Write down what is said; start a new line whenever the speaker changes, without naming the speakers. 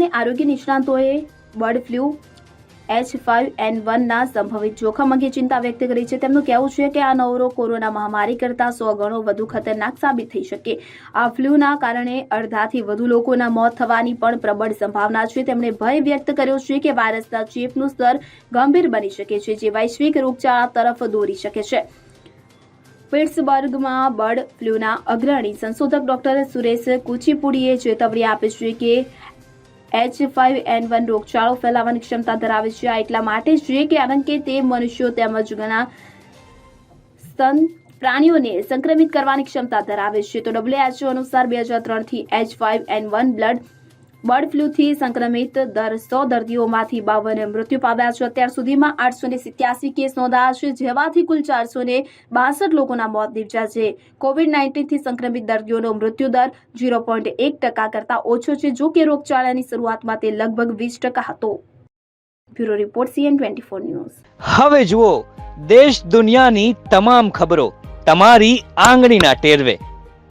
અને આરોગ્ય નિષ્ણાંતોએ bird flu H five N વનના સંભવિત જોખમ અંગે ચિંતા વ્યક્ત કરી છે. તેમનું કહેવું છે કે આ નવરો કોરોના મહામારી કરતાં સો ગણો વધુ ખતરનાક સાબિત થઈ શકે. આ ફ્લૂના કારણે અડધાથી વધુ લોકોના મોત થવાની પણ પ્રબળ સંભાવના છે. તેમણે ભય વ્યક્ત કર્યો છે કે વાયરસના ચેપનું સ્તર ગંભીર બની શકે છે, જે વૈશ્વિક રોગચાળા તરફ દોરી શકે છે. પિટ્સબર્ગમાં બર્ડ ફ્લૂના અગ્રણી સંશોધક ડોક્ટર સુરેશ કુચીપુડીએ ચેતવણી આપી છે કે એચ ફાઇવ એન વન રોગચાળો ફેલાવવાની ક્ષમતા ધરાવે છે. આ એટલા માટે છે કારણ કે તે મનુષ્યો તેમજ ઘણા સ્તન પ્રાણીઓને સંક્રમિત કરવાની ક્ષમતા ધરાવે છે. તો ડબ્લ્યુએચઓ અનુસાર બે હજાર ત્રણથી H five N one blood bird ફ્લૂથી સંક્રમિત દર સો દર્દીઓમાંથી બાવન મૃત્યુ પામ્યા છે. અત્યાર સુધીમાં આઠસો ને સિત્યાસી કેસ નોંધાયા છે, જેમાંથી કુલ ચારસો ને બાસઠ લોકોના મોત નીપજ્યા છે. કોવિડ નાઇન્ટીનથી સંક્રમિત દર્દીઓનો મૃત્યુદર ઝીરો પોઈન્ટ એક ટકા કરતાં ઓછો છે, જો કે રોગચાળાની શરૂઆતમાં તે લગભગ વીસ ટકા હતો. Bureau report CN twenty four news.
હવે જુઓ, દેશ દુનિયાની તમામ ખબરો તમારી આંગળીના ટેરવે.